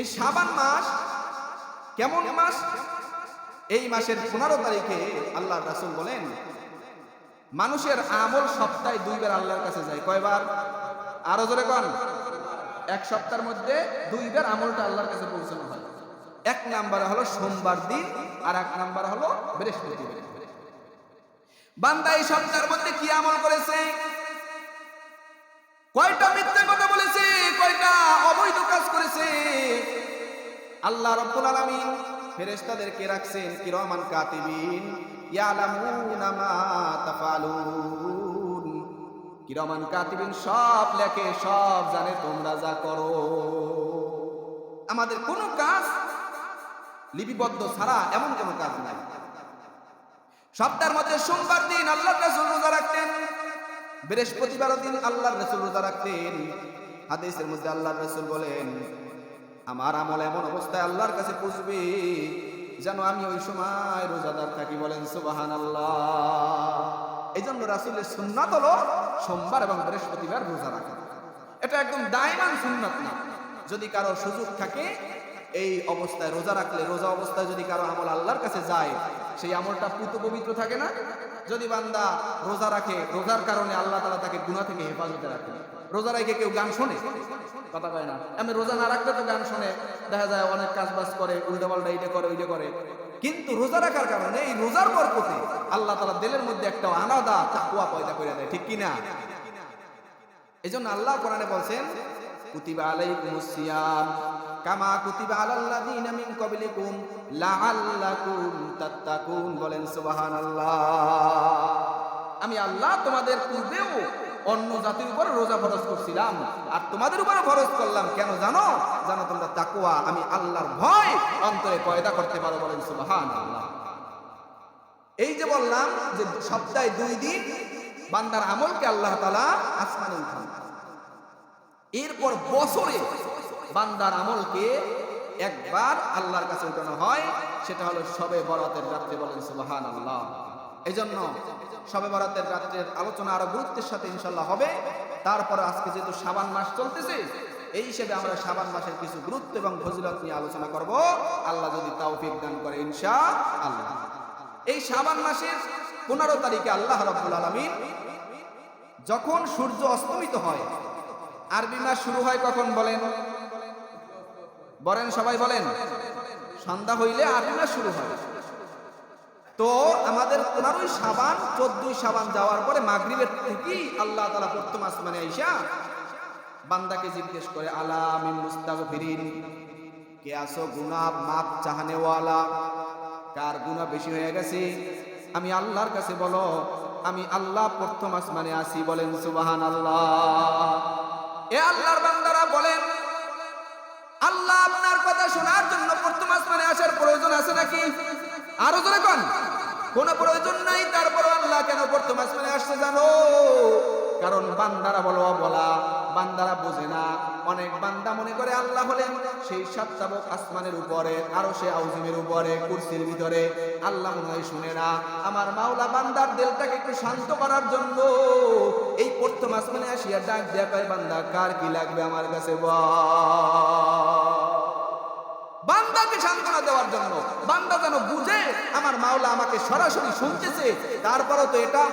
এই সাবান মাস কেমন মাস? এই মাসের পনেরো তারিখে আল্লাহ রাসুল বলেন, মানুষের আমল সপ্তাহে দুইবার আল্লাহর কাছে যায়। কয়বার? আরও জোরে কন। এক সপ্তাহের মধ্যে দুইবার আমলটা আল্লাহর কাছে পৌঁছানো হয়। এক নাম্বার হলো সোমবার দিন আর এক নাম্বার হলো বৃহস্পতিবার বান্দা এই সপ্তাহের মধ্যে কি আমল করেছে? কয়টা মিথ্যা কথা বলেছে, কয়টা অবৈধ কাজ করেছে আল্লাহ রব্বুল আলামিন ফেরেশতাদেরকে রাখছেন কিরামান কাতিবিন। ইয়ালামুনা মা তাফালুন। কিরামান কাতিবিন সব লেখে, সব জানে তোমরা যা করো। আমাদের কোনো কাজ লিপিবদ্ধ ছাড়া এমন কোনো কাজ নাই। সপ্তাহের মধ্যে সোমবার দিন আল্লাহ রাসূল রোজা রাখতেন। বৃহস্পতিবার দিন আল্লাহর রাসূল রোজা রাখতেন। হাদিসের মধ্যে আল্লাহর রাসূল বলেন আমার আমল এমন অবস্থায় আল্লাহর কাছে পৌঁছবে যেন আমি ওই সময় রোজাদার থাকি বলেন সুবাহান আল্লাহ এই জন্য রাসুলের সুন্নাত হলো সোমবার এবং বৃহস্পতিবার রোজা রাখা। এটা একদম দায়মান সুন্নাত না। যদি কারও সুযোগ থাকে, এই অবস্থায় রোজা রাখলে, রোজা অবস্থায় যদি কারও আমল আল্লাহর কাছে যায়, সেই আমলটা পুত পবিত্র থাকে না? যদি বান্দা রোজা রাখে, রোজার কারণে আল্লাহ তালা তাকে গুণা থেকে হেফাজতে রাখে। রোজা রেখে কেউ গান শোনে? কথা কয় না। আমি রোজা না রাখলে তো গান শোনে। দেখা যায় অনেক কাজ বাজ করে উল্টা পাল্টা এইটা করে, ওইটা করে। কিন্তু রোজা রাখার কারণে এই রোজার বরকতে আল্লাহ তালা দিলের মধ্যে একটা আলাদা তাকুয়া পয়দা করে দেয়, ঠিক কিনা? এই জন্য আল্লাহ কোরআনে বলছেন, কুতিবা আলাইকুমুস সিয়াম কামা কুতিবা আলাল্লাযীনা মিন ক্বাবলিকুম লাআল্লাকুম তাত্তাকুন। বলেন, সুবহানাল্লাহ। আমি আল্লাহ তোমাদের পূর্বেও অন্য জাতির উপর রোজা ফরজ করছিলাম। আর তোমাদের উপরে ফরজ করলাম। কেন জানো? জানো তোমরা তাকুয়া আমি আল্লাহর ভয় অন্তরে পয়দা করতে পারো বলেন সুবহানাল্লাহ। এই যে বললাম যে সপ্তাহে দুই দিন বান্দার আমলকে আল্লাহ তালা আসমানে উঠান। এরপর বছরে বান্দার আমলকে একবার আল্লাহর কাছে উঠানো হয়, সেটা হলো সবে বরাতের রাত্রে বলেন সুবাহান আল্লাহ এই জন্য সবে বরাতের রাত্রের আলোচনা আরও গুরুত্বের সাথে ইনশাল্লাহ হবে। তারপরে আজকে যেহেতু সাবান মাস চলতেছে, এই হিসেবে আমরা সাবান মাসের কিছু গুরুত্ব এবং ফজিলত নিয়ে আলোচনা করব। আল্লাহ যদি তৌফিক দান করে ইনশা আল্লাহ এই সাবান মাসের পনেরো তারিখে আল্লাহ রব্বুল আলমিন যখন সূর্য অস্তমিত হয়, আরবি মাস শুরু হয় কখন বলেন? বলেন সবাই বলেন। সন্ধ্যা হইলে আরবি মাস শুরু হয়। তো আমাদের পনেরোই সাবান, চোদ্দই সাবান যাওয়ার পরে মাগরিবের থেকেই আল্লাহ তালা প্রথম আসমানে আইসা বান্দাকে জিজ্ঞেস করে, আলা মিন মুস্তাগফিরিন? কে আসো গুনাহ? মাপ চাহানেওয়ালা। কার গুনাহ বেশি হয়ে গেছে? আমি আল্লাহর কাছে বলো, আমি আল্লাহ প্রথম আসমানে আসি বলেন সুবাহান আল্লাহ এ আল্লাহর বান্দারা বলেন, আল্লাহ আপনার কথা শোনার জন্য প্রথম আসমানে আসার প্রয়োজন আছে নাকি? আরও জোরে কোন। কোনো প্রয়োজন নাই তারপর আল্লাহ কেন প্রথম আসমানে আসছে জানো? কারণ বান্দারা বলো বলা বান্দারা বোঝে না। অনেক বান্দা মনে করে আল্লাহ হলেন সেই সাতটাবক আসমানের উপরে, আরও সে আউজিমের উপরে, কুরসির ভিতরে। আল্লাহ মনে হয় শুনে না। আমার মাওলা বান্দার দিলটাকে একটু শান্ত করার জন্য এই প্রথম আসমানে আসিয়া ডাক দেয়া কয়, বান্দা, কার কি লাগবে আমার কাছে বল? বান্দাকে সান্ত্বনা দেওয়ার জন্য। বান্দা যেন বুঝে, আমার মাওলা আমাকে সরাসরি শুনতেছে। তারপরও তো এটা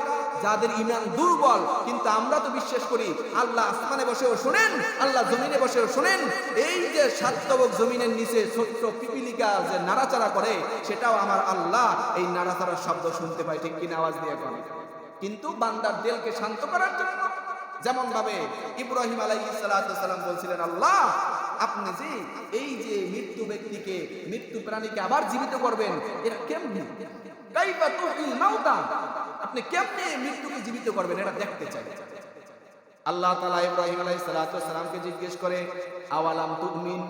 যাদের ইমান দুর্বল, কিন্তু আমরা তো বিশ্বাস করি, আল্লাহ আসমানে বসেও শুনেন, আল্লাহ জমিনে বসেও শুনেন। এই যে সাতবক জমিনের নিচে ছোট্ট পিপিলিকা যে নাড়াচাড়া করে, সেটাও আমার আল্লাহ এই নাড়াচাড়ার শব্দ শুনতে পায়, ঠিক কিনা আওয়াজ দিয়ে করে কিন্তু বান্দার দেলকে শান্ত করার জন্য যেমন ভাবে ইব্রাহিম আলাইসালাম বলছিলেন, আল্লাহ আপনি যে এই যে মৃত্যু ব্যক্তিকে, মৃত্যু প্রাণীকে আবার জীবিত করবেন, এটা কেমনি? আপনি কেমনে মৃত্যুকে জীবিত করবেন, এটা দেখতে চাই। আল্লাহ তাআলা ইব্রাহিম আলাইহিস সালামকে জিজ্ঞেস করে, আওয়ালাম তুমিন?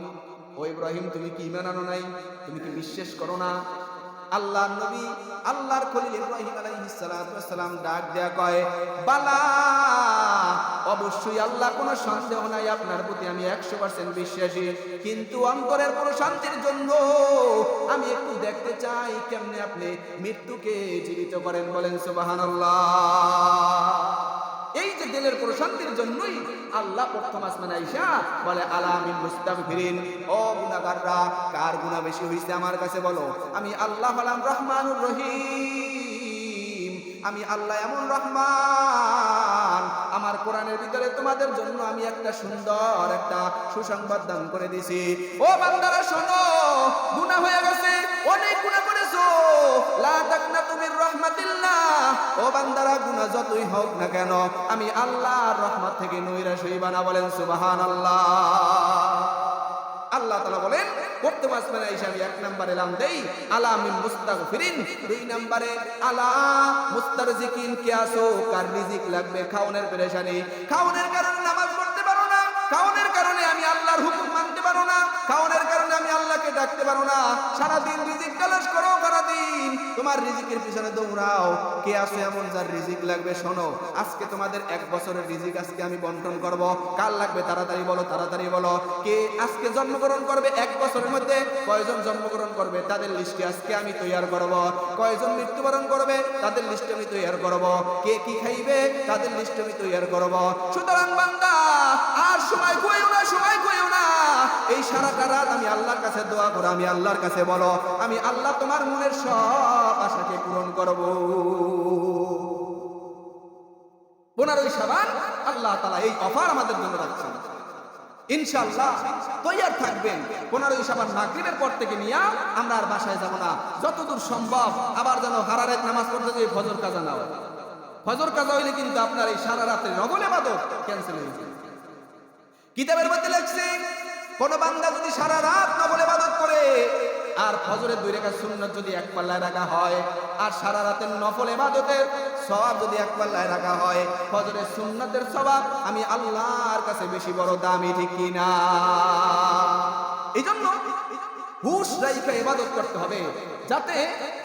ও ইব্রাহিম, তুমি কি ঈমান আনো নাই? তুমি কি বিশ্বাস করো না? আল্লাহ নবী, আল্লাহর খলিল ইব্রাহিম আলাইহিস সালাম ডাক দেয়া কয়, বালা অবশ্যই আল্লাহ কোনো সন্দেহ নাই, আপনার প্রতি আমি একশো পার্সেন্ট বিশ্বাসী। কিন্তু অন্তরের কোনো শান্তির জন্য আমি একটু দেখতে চাই কেমনে আপনি মৃত্যুকে জীবিত করেন বলেন সুবহানাল্লাহ। এই যে দিলের প্রশান্তির জন্যই আল্লাহ প্রথম আসমানে আইসা বলে ও কার গুনাহ বেশি হইছে আমার কাছে বলো। আমি আল্লাহ হলাম রহমানুর রহিম। আমি আল্লাহ এমন রহমান আমার কোরআনের ভিতরে তোমাদের জন্য আমি একটা সুন্দর একটা সুসংবাদ দান করে দিছি ও বান্দারা, শোনো, গুনাহ হয়ে গেছে, অনেক গুনাহ করেছ। লা তাকনাতু মির রাহমাতিল্লাহ। ও বান্দারা যতই হোক না কেন, আমি আল্লাহর রহমত থেকে নৈরাশ হইবা বলেন সুবহানাল্লাহ। আল্লাহ তালা বলেন করতে পারবে না হিসাবে এক নম্বরে লাম দেই, আলা মিন মুস্তাগফিরিন। দুই নম্বরে, আলা মুস্তারজিকিন, কে আসো কার রিজিক লাগবে? খাওনের পেরেশানি। খাওনের কারণে নামাজ পড়তে পারো না। খাওনের কারণে আমি আল্লাহর হুকুম মানতে পারো না। খাওনের কারণে আমি আল্লাহকে ডাকতে পারো না। সারাদিন রিজিক তালাশ করো তোমার রিজিকের পিছনে দৌড়াও। কে আসো এমন যার রিজিক লাগবে? শোনো, আজকে তোমাদের এক বছরের রিজিক আজকে আমি বন্টন করব। কার লাগবে? তাড়াতাড়ি বলো তাড়াতাড়ি বলো। কে আজকে জন্মগ্রহণ করবে? এক বছরের মধ্যে কয়জন জন্মগ্রহণ করবে? তাদের লিস্টে আজকে আমি তৈরি করব। কয়জন মৃত্যুবরণ করবে? তাদের লিস্ট আমি তৈরি করব। কে কি খাইবে? তাদের লিস্ট আমি তৈরি করব। সুতরাং বান্দা আর সময় কইও না সময় কইও না। এই সারাটা রাত আমি আল্লাহর কাছে দোয়া করো, আমি আল্লাহর কাছে বলো, আমি আল্লাহ তোমার মনের সব আশাকে পূরণ করব। পনেরোই সাবান আল্লাহ তালা এই অফার আমাদের জন্য রাখছেন। ইনশাআল্লাহ তৈয়ার থাকবেন। পনেরোই সাবান মাগরিবের পর থেকে নিয়ে আমরা আর বাসায় যাব না। যতদূর সম্ভব আবার যেন হারারেত নামাজ পড়তে যে ফজর কাজা না হয় ফজর কাজা হইলে কিন্তু আপনার এই সারা রাতের নগলে বাদক ক্যান্সেল হয়ে যাবে। কিতাবের মধ্যে লেখছে, কোন বান্দা যদি সারা রাত নবলে বাদত করে, আর ফজরের দুই রেখা সুন্নত যদি এক পাল্লায় রাখা হয়, আর সারা রাতের নফল এবাদতের স্বভাব যদি এক পাল্লায় রাখা হয়, ফজরের সুন্নতের স্বভাব আমি আল্লাহর কাছে বেশি বড় দামি, ঠিক কিনা? এই জন্য হুশ রাইখা ইবাদত করতে হবে, যাতে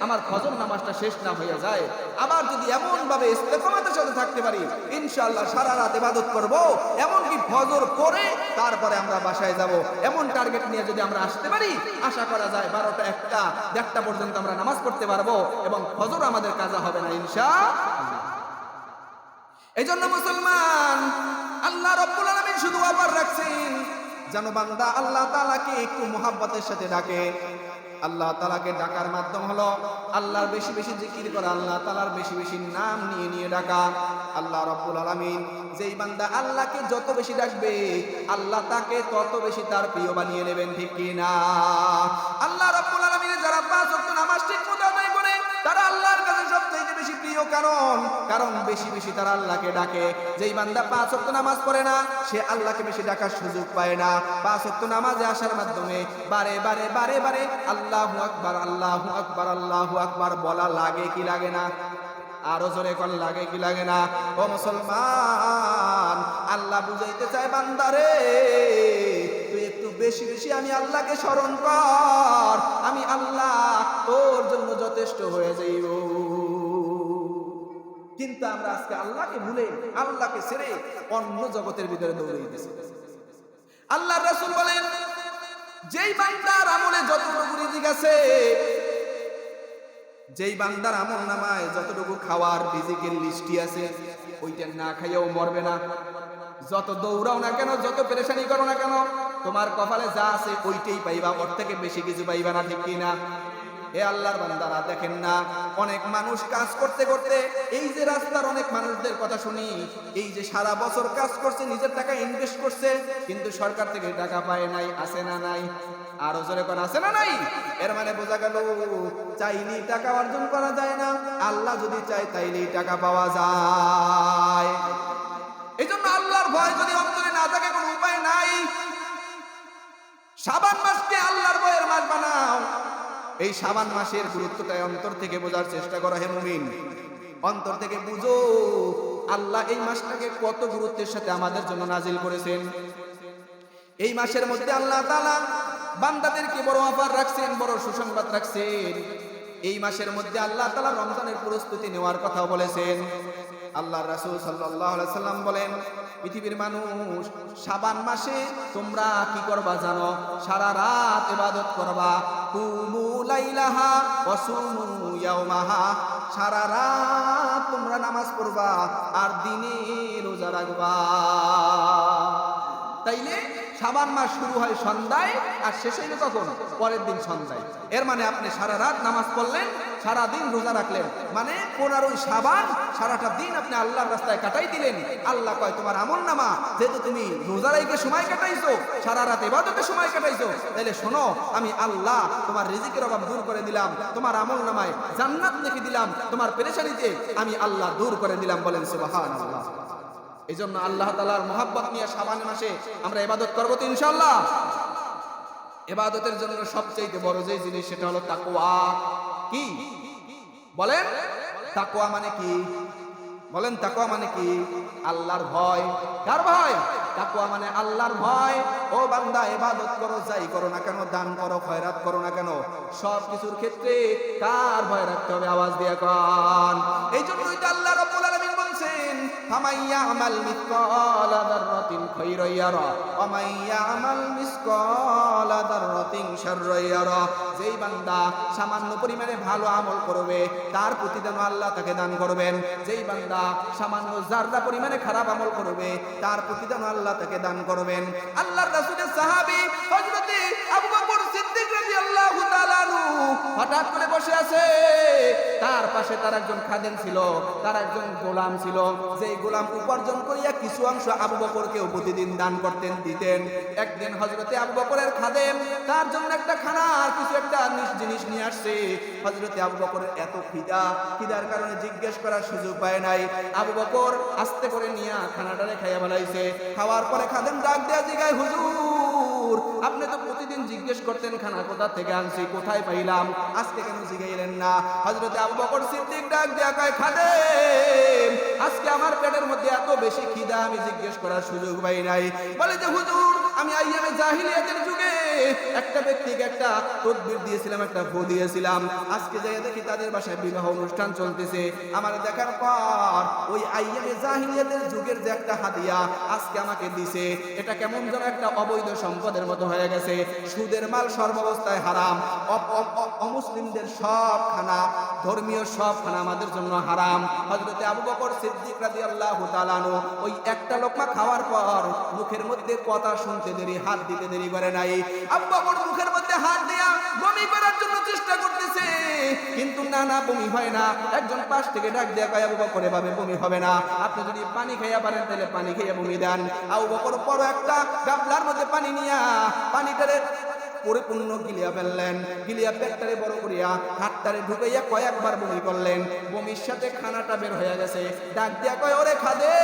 আমার ফজর নামাজটা শেষ না হয়ে যায়। আবার যদি এমন ভাবে ইস্তেকামতের সাথে থাকতে পারি, ইনশাআল্লাহ সারা রাত ইবাদত করব। এমন কি ফজর করে তারপরে আমরা বাসায় যাব। এমন টার্গেট নিয়ে যদি আমরা আসতে পারি, আশা করা যায় বারোটা একটা, দেড়টা পর্যন্ত আমরা নামাজ পড়তে পারব এবং ফজর আমাদের কাজা হবে না ইনশা এই জন্য মুসলমান, আল্লাহ রব্বুল আলামিন শুধু আবার রাখছেন যেন বান্দা আল্লাহ তালাকে একটু মোহাব্বতের সাথে ডাকে। আল্লাহ তালাকে ডাকার মাধ্যম হলো আল্লাহর বেশি বেশি জিকির করা, আল্লাহ তালার বেশি বেশি নাম নিয়ে নিয়ে ডাকা। আল্লাহ রব্বুল আলমিন যেই বান্দা আল্লাহকে যত বেশি ডাকবে, আল্লাহ তাকে তত বেশি তার প্রিয় বানিয়ে নেবেন, ঠিক কিনা? আল্লাহ রব্বুল আলমিনে যারা পাঁচ প্রিয় কারণ কারণ বেশি বেশি তারা আল্লাহকে ডাকে। যেই বান্দা পাঁচ ওয়াক্ত নামাজ পড়ে না, সে আল্লাহকে বেশি ডাকার সুযোগ পায় না। পাঁচ ওয়াক্ত নামাজে আসার মাধ্যমে বারে বারে বারে বারে আল্লাহু আকবার আল্লাহু আকবার আল্লাহু আকবার বলা লাগে কি লাগে না? আরও জোরে কোন, লাগে কি লাগে না? ও মুসলমান, আল্লাহ বুঝাইতে চায় বান্দারে তুই একটু বেশি বেশি আমি আল্লাহকে স্মরণ কর। আমি আল্লাহ তোর জন্য যথেষ্ট হয়ে যাইব। কিন্তু আমরা আজকে আল্লাহকে ভুলে, আল্লাহকে ছেড়ে অন্য জগতের ভিতরে দৌড়ে দিতেছি আল্লাহ রাসূল বলেন, যেই বান্দার আমলে যতটুকু রিজিক আছে, যেই বান্দার আমল নামায় যতটুকু খাওয়ার রিজিকের লিস্টি আছে, ওইটা না খাইয়াও মরবে না। যত দৌড়াও না কেন, যত পেরেশানি করো না কেন, তোমার কপালে যা আছে ওইটাই পাইবা, ওর থেকে বেশি কিছু পাইবা না, ঠিক কিনা হে আল্লাহর বান্দারা দেখেন না। অনেক মানুষ কাজ করতে করতে, এই যে রাস্তার অনেক মানুষদের কথা শুনি, এই যে সারা বছর কাজ করছে, নিজের টাকা ইনভেস্ট করছে, কিন্তু সরকার থেকে টাকা পায় নাই আছে না নাই। আরও জোরে কোন আছে না নাই? এর মানে বোঝা গেল, চাইলেই টাকা অর্জন করা যায় না। আল্লাহ যদি চায়, তাইলেই টাকা পাওয়া যায়। এই জন্য আল্লাহর ভয় যদি অন্তরে না থাকে, কোনো উপায় নাই। সাবান মাসকে আল্লাহর ভয়ের মাস বানাও এই সাবান মাসের গুরুত্বটাই অন্তর থেকে বোঝার চেষ্টা করো হে মুমিন। অন্তর থেকে বুঝো, আল্লাহ এই মাসটাকে কত গুরুত্বের সাথে আমাদের জন্য নাজিল করেছেন। এই মাসের মধ্যে আল্লাহ তাআলা বান্দাদেরকে বড় অফার রাখছেন, বড় সুসংবাদ রাখছেন। এই মাসের মধ্যে আল্লাহ তাআলা রমজানের প্রস্তুতি নেওয়ার কথা বলেছেন। আল্লাহ রাসুল সাল্লাম বলেন, পৃথিবীর মানুষ সাবান মাসে তোমরা কি করবা জানো? সারা রাত ইবাদত করবা। সারা রাত তোমরা নামাজ পড়বা আর দিনে রোজা রাখবা। তাইলে সাবান মাস শুরু হয় সন্ধ্যায় আর শেষ হইল কখন পরের দিন সন্ধ্যায়। এর মানে আপনি সারা রাত নামাজ পড়লেন, সারা দিন রোজা রাখলেন। মানে পনেরোই সাবান সারাটা দিন আপনি আল্লাহর রাস্তায় কাটাই দিলেন। আল্লাহ কয়, তোমার আমল নামা, যেহেতু তুমি রোজা রাইকে সময় কাটাইছো, সারা রাত এবাদতে সময় কাটাইছো তাহলে শোনো, আমি আল্লাহ তোমার রিজিকের অভাব দূর করে দিলাম, তোমার আমল নামায় জান্নাত লিখে দিলাম, তোমার পেরেশানিতে আমি আল্লাহ দূর করে দিলাম বলেন সুবহানাল্লাহ। এই জন্য আল্লাহ তালার মোহাব্বত নিয়ে সাবান মাসে আমরা এবাদত করব তো ইনশাল্লাহ এবাদতের জন্য সবচেয়ে বড় যে জিনিস সেটা হলো তাকুয়া কি? বলেন? তাকুয়া মানে কি? বলেন তাকুয়া মানে কি? আল্লাহর ভয়। কার ভয়? তাকুয়া মানে আল্লাহর ভয়। ও বান্দা এবাদত করো, যাই করো না কেন, দান করো, খয়রাত করো না কেন সব কিছুর ক্ষেত্রে কার ভয় রাখতে হবে? আওয়াজ দিয়ে কন। এই জন্যই তো আল্লাহ রাব্বুল আলামিন ইয়ারা ওয়া মাইয়া আমাল মিসকালা দাররাতিন যেই বান্দা সামান্য পরিমাণে ভালো আমল করবে, তার প্রতিদান আল্লাহ তাকে দান করবেন। যেই বান্দা সামান্য জাররা পরিমাণে খারাপ আমল করবে, তার প্রতিদান আল্লাহ তাকে দান করবেন। আল্লাহর রাসূলের সাহাবী আবু হঠাৎ করে বসে আছে। তার পাশে তার একজন খাদেম ছিল, তার একজন গোলাম ছিল। যেই গোলাম উপার্জন করিয়া কিছু অংশ আবু বকরকে প্রতিদিন দান করতেন, দিতেন। একদিন হজরতে আবু বকরের খাদেম তার জন্য একটা খানার কিছু একটা জিনিস নিয়ে আসছে। হজরতে আবু বকরের এত খিদা খিদার কারণে জিজ্ঞেস করার সুযোগ পায় নাই। আবু বকর আস্তে করে নিয়ে খানাটারে খাইয়া বেলাইছে খাওয়ার পরে খাদেম ডাক দেয়া জিগায়, হুজুর আপনি তো প্রতিদিন জিজ্ঞেস করতেন, খানা কোথা থেকে আনছি, কোথায় পাইলাম? আজকে কেন জিগাইলেন না? হজরতে আবু বকর সিদ্দিক ডাক দেয়া কয় খাদে আজকে আমার পেটের মধ্যে এত বেশি খিদা, আমি জিজ্ঞেস করার সুযোগ পাই নাই। বলে যে, হুজুর, আমি আইয়ামে জাহিলিয়াতের যুগে একটা ব্যক্তিকে একটা তদবির দিয়েছিলাম, একটা ফু দিয়েছিলাম। আজকে যাই দেখি তাদের বাসায় বিবাহ অনুষ্ঠান চলতেছে। আমার দেখার পর ওই যুগের যে একটা আজকে আমাকে দিছে। এটা কেমন যেন একটা অবৈধ সম্পদের মতো হয়ে গেছে। সুদের মাল সর্বাবস্থায় হারাম। অমুসলিমদের সব খানা, ধর্মীয় সব খানা আমাদের জন্য হারাম। হজরতে আবু বকর সিদ্দিক রাদিয়াল্লাহু তাআলা আনহু ওই একটা লোকমা খাওয়ার পর মুখের মধ্যে কথা শুনতে দেরি, হাত দিতে দেরি করে নাই। আবু বকর মুখের মধ্যে হাত দিয়া বমি করার জন্য চেষ্টা করতেছে। কিন্তু না না, বমি হয় না। একজন পাশ থেকে ডাক দেয়া কয়, আবু বকর, এভাবে বমি হবে না। আপনি যদি পানি খাইয়া পারেন, তাহলে পানি খাইয়া বমি দেন। আবু বকর বড় একটা গাবলার মধ্যে পানি নিয়া পানিটারে পরিপূর্ণ গিলিয়া ফেললেন। গিলিয়া পেটটারে বড় করিয়া হাতটারে ঢুকাইয়া কয়েকবার বমি করলেন। বমির সাথে খানাটা বের হয়ে গেছে। ডাক দিয়া কয়, ওরে খাদে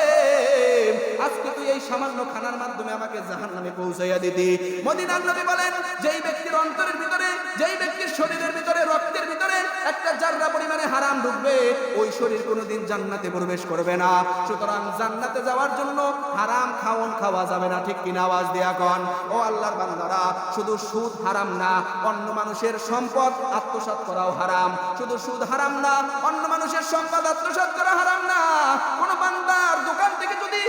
আজকে তুই এই সামান্য খানার মাধ্যমে আমাকে জাহান নামে পৌঁছাইয়া দিদি মদিনার নবী বলেন, যেই ব্যক্তির অন্তরের ভিতরে, যেই ব্যক্তির শরীরের ভিতরে, রক্তের ভিতরে একটা জাররা পরিমাণে হারাম ঢুকবে, ওই শরীর কোনোদিন জান্নাতে প্রবেশ করবে না। সুতরাং জান্নাতে যাওয়ার জন্য হারাম খাওন খাওয়া যাবে না, ঠিক কিনা আওয়াজ দেয়া কন? ও আল্লাহর বান্দারা, শুধু সুদ হারাম না, অন্য মানুষের সম্পদ আত্মসাৎ করাও হারাম। শুধু সুদ হারাম না, অন্য মানুষের সম্পদ আত্মসাৎ করা হারাম না। কোন বান্দার দোকান থেকে যদি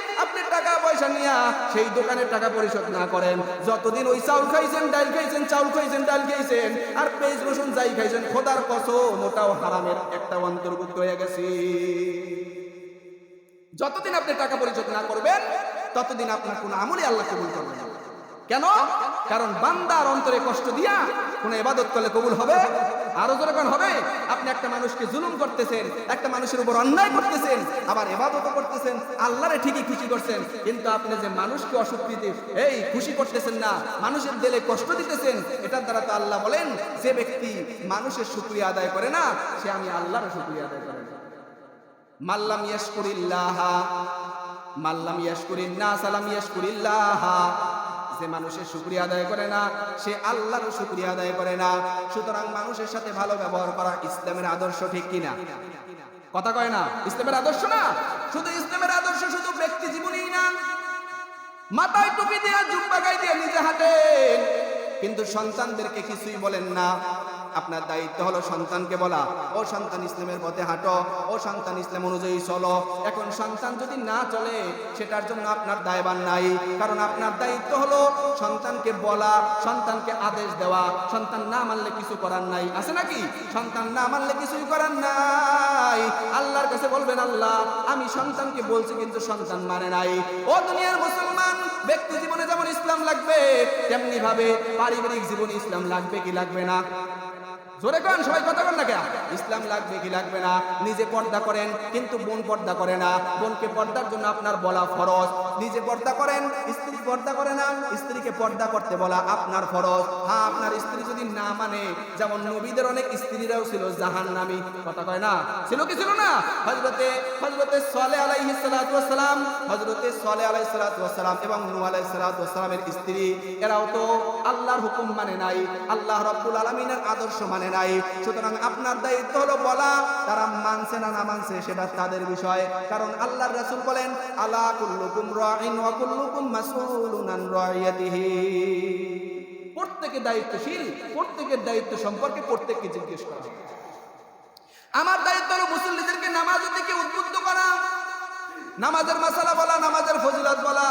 পয়সা নিয়া সেই দোকানের টাকা পরিশোধ না করেন। যতদিন ওই চাউল খাইছেন, ডাল খাইছেন, চাউল খাইছেন, ডাল খাইছেন, আর পেঁয়াজ, রসুন যাই খাইছেন, খোদার কসম, ওটাও হারামের একটা অন্তর্ভুক্ত হয়ে গেছে। যতদিন আপনি টাকা পরিশোধ না করবেন, ততদিন আপনার কোনো আমলই আল্লাহ কবুল করবেন কেন? কারণ বান্দার অন্তরে কষ্ট দিয়া কোনো এবাদত করলে কবুল হবে? আরও যখন হবে। আপনি একটা মানুষকে জুলুম করতেছেন, একটা মানুষের উপর অন্যায় করতেছেন, আবার এবাদতও করতেছেন, আল্লাহরে ঠিকই খুশি করছেন, কিন্তু আপনি যে মানুষকে অসুখ দিতে এই খুশি করতেছেন না, মানুষের দিলে কষ্ট দিতেছেন, এটার দ্বারা তো আল্লাহ বলেন, যে ব্যক্তি মানুষের শুক্রিয়া আদায় করে না, সে আমি আল্লাহর শুক্রিয়া আদায় করে না। মাল্লাম ইয়াশকুরিল্লাহ, মাল্লাম ইয়াশকুরিন না সালাম ইয়াশকুরিল্লাহ। যে মানুষের শুক্রিয়া আদায় করে না, সে আল্লাহর শুক্রিয়া আদায় করে না। সুতরাং মানুষের সাথে ভালো ব্যবহার করা ইসলামের আদর্শ ঠিক কিনা? কথা কয় না? ইসলামের আদর্শ না? শুধু ইসলামের আদর্শ, শুধু ব্যক্তি জীবনেই না। মাথায় টুপি দিয়ে জুম্বা গাই দিয়ে নিজে হাঁটেন। কিন্তু সন্তানদেরকে কিছুই বলেন না। আপনার দায়িত্ব হলো সন্তানকে বলা। ও সন্তান ইসলামের পথে হাঁটো, ও সন্তান ইসলাম অনুযায়ী চলো। এখন সন্তান যদি না চলে, সেটার জন্য আপনার দায়বান নাই। কারণ আপনার দায়িত্ব হলো সন্তানকে বলা, সন্তানকে আদেশ দেওয়া। সন্তান না মানলে কিছু করার নাই। আছে নাকি? সন্তান না মানলে কিছুই করার নাই। আল্লাহর কাছে বলবেন, আল্লাহ, আমি সন্তানকে বলছি, কিন্তু সন্তান মানে নাই। ও দুনিয়ার মুসলমান, ব্যক্তি জীবনে যেমন ইসলাম লাগবে তেমনি ভাবে পারিবারিক জীবনে ইসলাম লাগবে কি লাগবে না? জোরে কন, সবাই কথা বল না কেন? ইসলাম লাগবে কি লাগবে না? নিজে পর্দা করেন, কিন্তু বোন পর্দা করে না। বোনকে পর্দার জন্য আপনার বলা ফরজ। নিজে পর্দা করেন, স্ত্রী পর্দা করে না। স্ত্রীকে পর্দা করতে বলা আপনার ফরজ। হ্যাঁ আপনার স্ত্রী যদি না মানে যেমন নবীদের অনেক স্ত্রীরাও ছিল জাহান নামি কথা কয় না? ছিল কি ছিল না? হজরতে হজরতে সালে আলাইহিস সালাতু ওয়াসসালাম হজরতে সালে সালাতু ওয়াসসালাম এবং আলাইহিস সালাতু ওয়াসসালামের স্ত্রী। এরাও তো আল্লাহর হুকুম মানে নাই, আল্লাহ রাব্বুল আলামিনের আদর্শ মানে নাই। সুতরাং আপনার দায়িত্ব হলো বলা, তারা মানছে না না মানছে সেটা তাদের বিষয়। কারণ আল্লাহর রাসূল বলেন, আলা কুল্লুকুম রাইন ওয়া কুল্লুকুম মাসউলুন আন রাইয়াতিহি। প্রত্যেকে দায়িত্বশীল, প্রত্যেকের দায়িত্ব সম্পর্কে প্রত্যেককে জিজ্ঞেস করা। আমার দায়িত্ব হলো মুসল্লিদেরকে নামাজের দিকে উদ্বুদ্ধ করা, নামাজের মাসালা বলা, নামাজের ফজিলত বলা,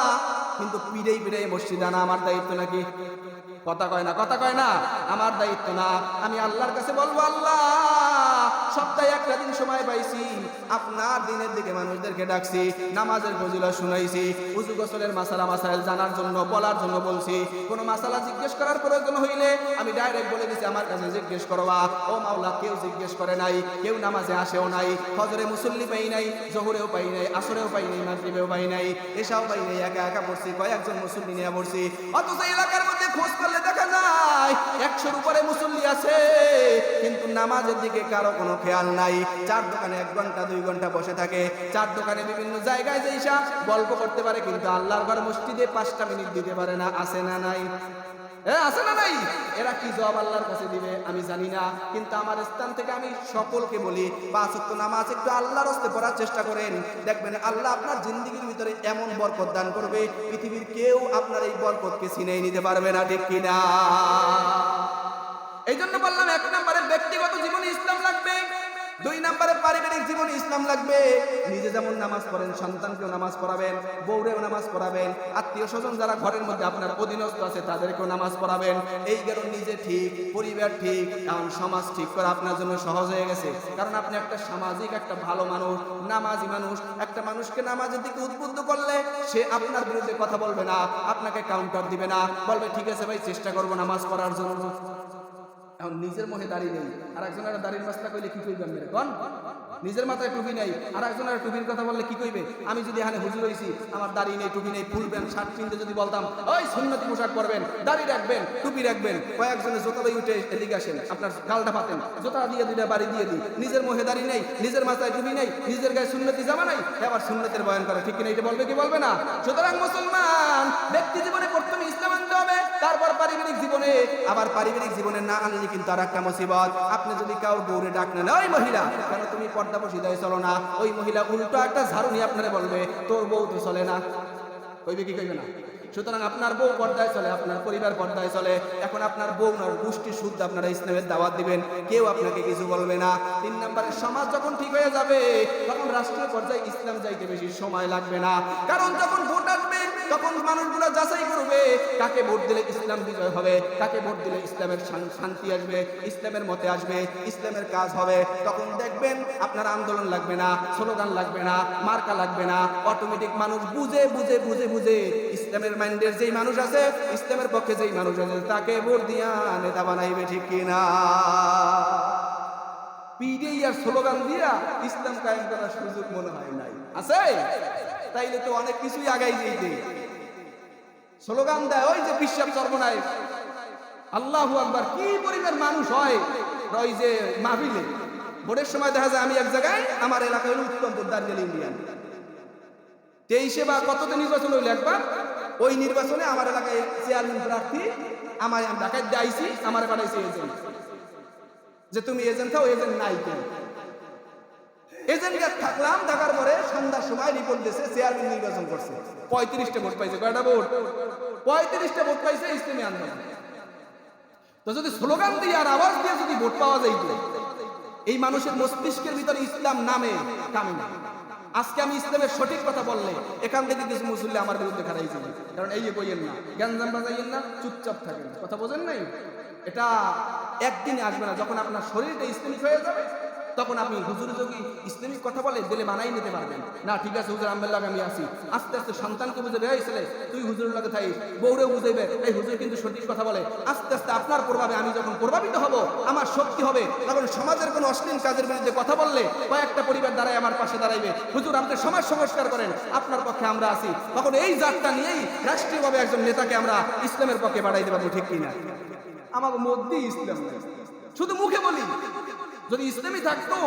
কিন্তু পিড়েই পিড়েই মসজিদ আনা আমার দায়িত্ব নাকি? কথা কয় না, কথা কয় না। আমার দায়িত্ব না। আমি আল্লাহর কাছে বলব, আল্লাহ, সপ্তাহে একটা দিন সময় পাইছি। আপনার দিনের দিকে মানুষদেরকে ডাকছি, নামাজের ফজিলত শুনাইছি, উজু গোসলের মাসালা, মাসাইল জানার জন্য, বলার জন্য বলছি। কোনো মাসালা জিজ্ঞেস করার প্রয়োজন হইলে আমি ডাইরেক্ট বলে দিছি, আমার কাছে জিজ্ঞেস করবা। ও মাওলা, কেউ জিজ্ঞেস করে নাই, কেউ নামাজে আসেও নাই, ফজরে মুসল্লি পাই নাই, জহরেও পাই নাই, আসরেও পাই নাই, মাগরিবেও পাই নাই এসাও পাই নাই, একা একা পড়ছি, কয়েকজন মুসল্লি নিয়ে পড়ছি। অথচ এলাকার মধ্যে খোঁজ করলে দেখা যায়, একশোর উপরে মুসল্লি আছে, কিন্তু নামাজের দিকে কারও কোনো খেয়াল নাই। চার দোকানে এক ঘণ্টা, দুই ঘণ্টা বসে থাকে। চার দোকানে বিভিন্ন জায়গায় যে গল্প করতে পারে, কিন্তু আল্লাহর ঘর মসজিদে পাঁচটা মিনিট দিতে পারে না আসে না নাই? আছে না নাই? এরা কি জবাব আল্লাহর কাছে দিবে? আমি জানি না। কিন্তু আমার স্থান থেকে আমি সকলকে বলি নামাজ একটু আল্লাহর হস্তে পড়ার চেষ্টা করেন। দেখবেন আল্লাহ আপনার জিন্দগির ভিতরে এমন বরকত দান করবে, পৃথিবীর কেউ আপনার এই বরকতকে ছিনিয়ে নিতে পারবে না, ঠিক কিনা? এই জন্য বললাম, এক নম্বরে ব্যক্তিগত জীবনে ইসলাম লাগবে। দুই নম্বরে পারিবারিক জীবনে ইসলাম লাগবে। নিজে যেমন নামাজ পড়েন, সন্তানকেও নামাজ পড়াবেন, বউরেও নামাজ পড়াবেন, আত্মীয় স্বজন যারা ঘরের মধ্যে আপনার অধীনস্থ আছে, তাদেরকেও নামাজ পড়াবেন। এই কারণ নিজে ঠিক, পরিবার ঠিক, কারণ সমাজ ঠিক করা আপনার জন্য সহজ হয়ে গেছে। কারণ আপনি একটা সামাজিক, একটা ভালো মানুষ, নামাজি মানুষ। একটা মানুষকে নামাজের দিকে উদ্বুদ্ধ করলে সে আপনার বিরুদ্ধে কথা বলবে না, আপনাকে কাউন্টার দিবে না। বলবে, ঠিক আছে ভাই, চেষ্টা করব নামাজ পড়ার জন্য। এখন নিজের মনে দাঁড়িয়ে নেই। আর একজনের দাঁড়িয়ে মাস্তা কইলে কি করবেন মেরে কন? নিজের মাথায় টুপি নেই আর একজনের টুপির কথা বললে কি কইবে? আমি যদি এখানে হুজুর হইছি, আমার দাড়ি নেই, টুপি নেই ফুলবেন শার্ট কিনতে যদি বলতাম, ওই সুন্নতি পোশাক পরবেন, দাড়ি রাখবেন, টুপি রাখবেন। কয়েকজনে জোতা দিয়ে উঠে এদিকে আসেন, আপনার গালটা পাতেন জোতা দিয়ে দুইটা বাড়ি দিয়ে দিই, নিজের মুখে দাড়ি নেই, নিজের মাথায় টুপি নেই, নিজের গায়ে সুন্নতি জামা নাই আবার সুন্নতের বয়ান করে, ঠিক কিনা এটা বলবে কি বলবে না? সুতরাং মুসলমান, ব্যক্তি জীবনে প্রথমে ইসলাম আনতে হবে, তারপর পারিবারিক জীবনে, আবার পারিবারিক জীবনে না আনলে কিন্তু আর একটা মুসিবত। আপনি যদি কাউর বউরে ডাক নেন, ওই মহিলা, কেন তুমি পর্দা বসিদায় চলো না। ওই মহিলা উল্টো একটা ঝাড়ু নিয়ে আপনারা বলবে, তোর বউ তো চলে না। কইবে কি, কইবে না? সুতরাং আপনার বউ পর্দায় চলে, আপনার পরিবার পর্দায় চলে। এখন আপনার বউ নয় গোষ্ঠী শুদ্ধ, আপনারা ইসলামের দাওয়াত দিবেন। কেউ আপনাকে কিছু বলবে না। তিন নম্বরে, সমাজ যখন ঠিক হয়ে যাবে, তখন রাষ্ট্রীয় পর্যায়ে ইসলাম যাইতে বেশি সময় লাগবে না। কারণ যখন ভোট আসবে, তখন মানুষগুলো যাচাই করবে, কাকে ভোট দিলে ইসলাম বিজয় হবে, কাকে ভোট দিলে ইসলামের শান্তি আসবে, ইসলামের মতে আসবে, ইসলামের কাজ হবে। তখন দেখবেন আপনার আন্দোলন লাগবে না, স্লোগান লাগবে না, মার্কা লাগবে না। অটোমেটিক মানুষ বুঝে বুঝে বুঝে বুঝে ইসলামের মাইন্ডের যেই মানুষ আছে, ইসলামের পক্ষে যেই মানুষ আছে, তাকে ভোট দিয়া নেতা বানাইবে ঠিক কিনা? স্লোগান দিয়া ইসলাম কায়েম করার সুযোগ মনে হয় নাই। আছে? তাইলে তো অনেক কিছুই আগাই স্লোগান দেয়, ওই যে বিশ্বাস সর্বনায় আল্লাহু আকবার, কি পরিমাণ মানুষ হয়? ওই যে মাহফিলে। ভোটের সময় দেখা যায়, আমি এক জায়গায়, আমার এলাকায় উত্তমপুর দার্জিলিং ইন্ডিয়ান। তেইশে বা কততে নির্বাচন হইল একবার? ওই নির্বাচনে আমার এলাকায় চেয়ারম্যান প্রার্থী আমার দিয়ে আইসি আমার পাঠাইছে এজেন্ট যে তুমি এজেন্ট থাও এজেন্ট নাই কেন? এজেন্ট থাকলাম, থাকার পরে সন্ধ্যার সময় রিপোর্ট দিয়েছে চেয়ারম্যান নির্বাচন করছে। পঁয়ত্রিশটা ভোট পাইছে। কয়টা ভোট পঁয়ত্রিশটা ভোট পাইছে ইসলামী আন্দোলন। তো যদি স্লোগান দিয়ে আর আওয়াজ দিয়ে যদি ভোট পাওয়া যাইত, এই মানুষের মস্তিষ্কের ভিতরে ইসলাম নামে কামে আজকে আমি ইসলামের সঠিক কথা বললে, এখান থেকে কিছু মুসল্লি আমার বিরুদ্ধে খারাই যাবে কারণ এই যে কইয়েন না, গ্যাঞ্জাম বাজাইয়েন না, চুপচাপ থাকেন। কথা বোঝেন নাই? এটা একদিনে আসবে না, যখন আপনার শরীরটা ইসলামিক হয়ে যাবে। তখন আপনি হুজুর যদি ইসলামিক কথা বলে দিলে মানাই নিতে পারবেন। না, ঠিক আছে, হুজুর আম্মের আমি আসি আস্তে আস্তে সন্তানকে বুঝাবে এই ছেলে তুই হুজুরের লাগে থাই, বউরেও বুঝাইবে এই হুজুর কিন্তু সঠিক কথা বলে। আস্তে আস্তে আপনার প্রভাবে আমি যখন প্রভাবিত হব, আমার শক্তি হবে, তখন সমাজের কোনো অশ্লীল কাজের বিরুদ্ধে কথা বললে কয়েকটা পরিবার দ্বারাই আমার পাশে দাঁড়াইবে। হুজুর, আপনি সমাজ সংস্কার করেন, আপনার পক্ষে আমরা আসি তখন এই জাতটা নিয়েই রাষ্ট্রীয়ভাবে একজন নেতাকে আমরা ইসলামের পক্ষে বাড়াইতে পারব, ঠিক কিনা? আমার মধ্যেই ইসলাম শুধু মুখে বলি যদি ইসলামী থাকতো,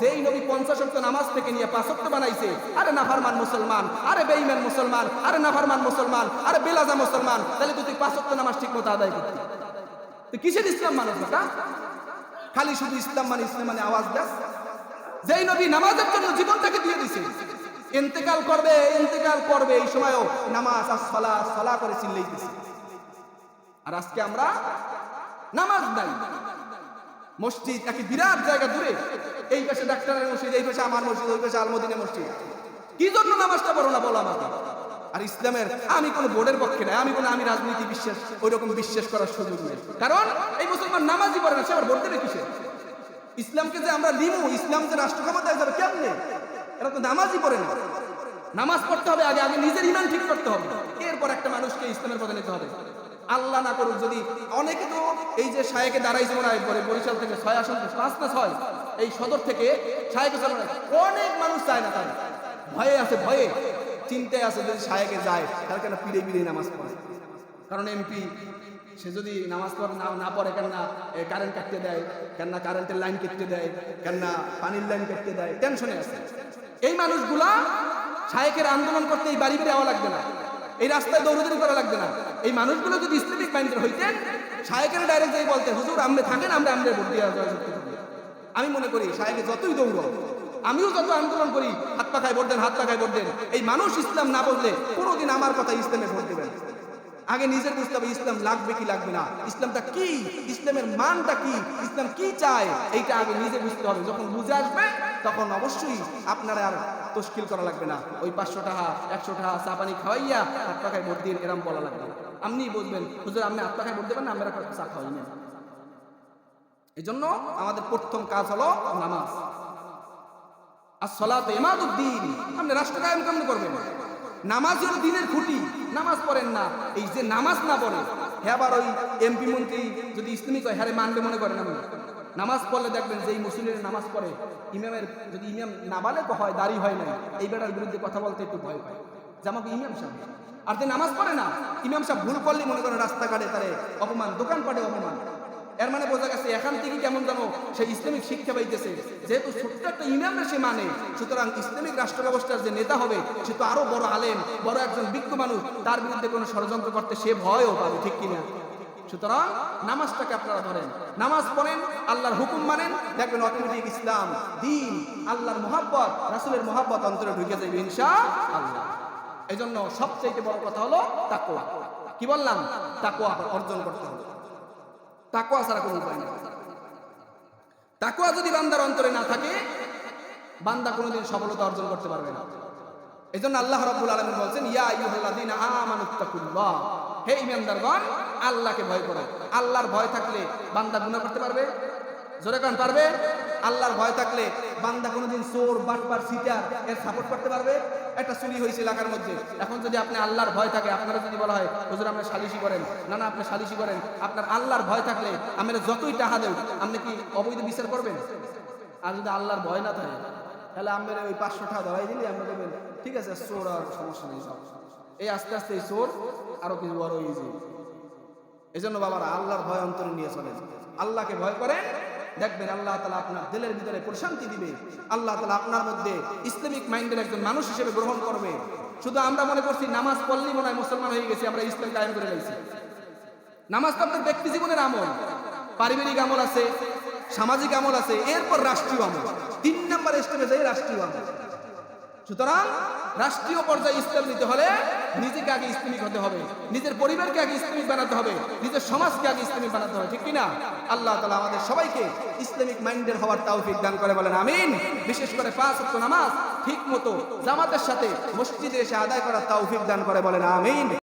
যেই নবী পঞ্চাশ অক্ট নামাজ থেকে নিয়ে পাঁচ অক্ট বানাইছে, আরে নাফারমান মুসলমান, আরে বেইমান মুসলমান, আরে নাফারমান মুসলমান, আরে বেলাজা মুসলমান, তাহলে তুই পাঁচ অক্ট নামাজ ঠিক মতো আদায় করতি। তুই কিসের ইসলাম মানুষ এটা খালি শুধু ইসলাম মানে ইসলাম মানে আওয়াজ দেয় যেই নবী নামাজের জন্য জীবনটাকে দিয়ে দিছে। ইন্তেকাল করবে ইন্তেকাল করবে, এই সময়ও নামাজ আর সলা সলা করে চিল্লাইতেছে। আর আজকে আমরা নামাজ নাই। মসজিদ, একটি বিরাট জায়গা দূরে। এই পাশে ডাক্তারের মসজিদ, এই পাশে আমার মসজিদ ওই পাশে আলমদিনের মসজিদ। কি জন্য নামাজটা পড়ো না বলো আমাকে? আর ইসলামের, আমি কোনো বোর্ডের পক্ষে নাই আমি কোনো, আমি রাজনীতি বিশ্বাস ওই রকম বিশ্বাস করার সুযোগ নেই। কারণ এই মুসলমান নামাজই পড়ে না, সে আবার ভোট দেবে কিসে? ইসলামকে যে আমরা লিমু, ইসলাম যে রাষ্ট্র ক্ষমতায় যাবে, কেমনে? এরা তো নামাজই পড়ে না। নামাজ পড়তে হবে আগে আগে নিজের ইমান ঠিক করতে হবে। এরপর একটা মানুষকে ইসলামের পথে নিতে হবে। আল্লাহ না করুক, যদি অনেকে তো এই যে সাহেকে দাঁড়াইছে মনে হয়, পরে বরিশাল থেকে ছয় আসন পাঁচ না ছয়, এই সদর থেকে সাহেকে চলে অনেক মানুষ চায় না তাই ভয়ে আছে, ভয়ে। চিন্তায় আছে যদি সাহেকে যায় তাহলে কেন পিড়ে পিড়ে নামাজ পড়ে? কারণ এমপি, সে যদি নামাজ পড়ে না না পড়ে কেন না কারেন্ট কাটতে দেয় কেন না কারেন্টের লাইন কেটে দেয় কেন না পানির লাইন কেটে দেয় টেনশনে আছে। এই মানুষগুলা শায়েকের আন্দোলন করতে এই বাড়ি যাওয়া লাগবে না। এই রাস্তায় দৌড়দৌড়ি করা লাগবে না এই মানুষগুলো যদি ইসলামিক মাইন্ডের হইতেন সাহেকের ডাইরেক্ট যাই বলতে, হুজুর, আমরা থাকেন, আমরা আমাদের ভোট দিয়ে। আমি মনে করি সাহেকে যতই দৌড়, আমিও যত আন্দোলন করি, হাত পাখায় ভোট দেন, হাত পাখায় ভোট দেন, এই মানুষ ইসলাম না বললে কোনোদিন আমার কথা ইসলামে ভোট দেবেন। আগে নিজের বুঝতে হবে ইসলাম লাগবে কি লাগবে না? ইসলামটা কি? ইসলামের মানটা কি? ইসলাম কি চায়? এইটা আগে নিজে বুঝতে হবে। যখন বুঝে আসবে, তখন অবশ্যই আপনারা আর তশকিল করা লাগবে না। ওই পাঁচশো টাকা, একশো টাকা চা পানি খাওয়াইয়া হাত পাখায় ভোট দিন এরম বলা লাগবে। আপনি বুঝবেন, হুজুর, আপনি হাত পাখায় ভোট দেবেন না, আমরা চা খাওয়াই না এই জন্য আমাদের প্রথম কাজ হলো নামাজ। আর সলাত ইমাদুদ্দিন আপনি রাষ্ট্র কায়েম কেমন করবেন? নামাজ হলো দিনের খুঁটি, নামাজ পড়েন না। এই যে নামাজ না পড়ে হ্যাঁ আবার ওই এমপি মন্ত্রী যদি ইসলামিক হয় হ্যাঁ মানবে মনে করেন আপনি। নামাজ পড়লে দেখবেন যে এই মুসলিমের নামাজ পড়ে। ইমামের, যদি ইমাম না বালে হয়, দাড়ি হয় না এই বেটার বিরুদ্ধে কথা বলতে একটু ভয় পায়। যে আমাকে ইমাম সাহেব। আর যে নামাজ পড়ে না, ইমাম সাহেব ভুল করলে মনে করেন রাস্তাঘাটে তারে অপমান, দোকানপাটে অপমান। এর মানে বোঝা গেছে, এখান থেকে কেমন জানো, সে ইসলামিক শিক্ষা পাইতেছে। যেহেতু ছোট্ট একটা ইমামরা সে মানে সুতরাং ইসলামিক রাষ্ট্র ব্যবস্থার যে নেতা হবে, সে তো আরও বড় আলেম, বড় একজন বিজ্ঞ মানুষ, তার বিরুদ্ধে কোনো ষড়যন্ত্র করতে সে ভয়ও পাবে, ঠিক কিনা? সুতরাং নামাজটাকে আপনারা ধরেন। নামাজ পড়েন, আল্লাহর হুকুম মানেন, দেখবেন অটোমেটিক ইসলাম, দিন, আল্লাহর মোহাব্বত, রাসুলের মোহাব্বত অন্তরে ঢুকে যাবে ইনশা আল্লাহ এই জন্য সবচেয়ে বড় কথা হলো তাকুয়া কি বললাম? তাকুয়া অর্জন করতে হবে। তাকুয়া ছাড়া কোনো উপায় নেই। তাকুয়া যদি বান্দার অন্তরে না থাকে, বান্দা কোনোদিন সফলতা অর্জন করতে পারবে না। এই জন্য আল্লাহ রাব্বুল আলামিন বলছেন, ইয়া আইয়ুহাল্লাযীনা আমানুত্তাকুল্লাহ। হে ইমানদারগণ আল্লাহকে ভয় করো। আল্লাহর ভয় থাকলে বান্দা গুনাহ করতে পারবে? জোরে কান, পারবে? আল্লাহর ভয় থাকলে বান্দা কোনোদিন চোর, বাটপার, সিটার এর সাপোর্ট করতে পারবে? একটা চুরি হয়েছে এলাকার মধ্যে। এখন যদি আপনি আল্লাহর ভয় থাকে, আপনারা যদি বলা হয়, হুজুর, আপনি সালিশি করেন। না না, আপনি সালিশি করেন। আপনার আল্লাহর ভয় থাকলে আমরা যতই টাকা দেব আপনি কি অবৈধ বিচার করবেন? আর যদি আল্লাহর ভয় না থাকে, তাহলে আমরা ওই পাঁচশো টাকা ধরাই দিলে আমরা দেবেন। ঠিক আছে, চোর আর সমস্যা নেই সব। এই আস্তে আস্তে এই চোর আরও কিছু বড় ইজি এই জন্য বাবারা, আল্লাহর ভয় অন্তরে নিয়ে চলেন। আল্লাহকে ভয় করেন দেখবেন আল্লাহ তালা আপনার দিলের ভিতরে প্রশান্তি দিবে। আল্লাহ তালা আপনার মধ্যে ইসলামিক মাইন্ডের একজন মানুষ হিসেবে গ্রহণ করবে। শুধু আমরা মনে করছি নামাজ পড়লেই মনে হয় মুসলমান হয়ে গেছি, আমরা ইসলাম কায়েম করে গেছি নামাজ তো আপনার ব্যক্তি জীবনের আমল। পারিবারিক আমল আছে, সামাজিক আমল আছে, এরপর রাষ্ট্রীয় আমল। তিন নম্বর স্টেপে যাই রাষ্ট্রীয় আমল। সুতরাং রাষ্ট্রীয় পর্যায়ে ইসলাম নিতে হলে নিজেকে আগে ইসলামিক হতে হবে, নিজের পরিবারকে আগে ইসলামিক বানাতে হবে, নিজের সমাজকে আগে ইসলামিক বানাতে হবে, ঠিক কিনা? আল্লাহ তালা আমাদের সবাইকে ইসলামিক মাইন্ডের হওয়ার তাওফিক দান করে বলেন, আমিন। বিশেষ করে পাঁচ নামাজ ঠিক মতো জামাতের সাথে মসজিদে এসে আদায় করার তাওফিক দান করে বলেন, আমিন।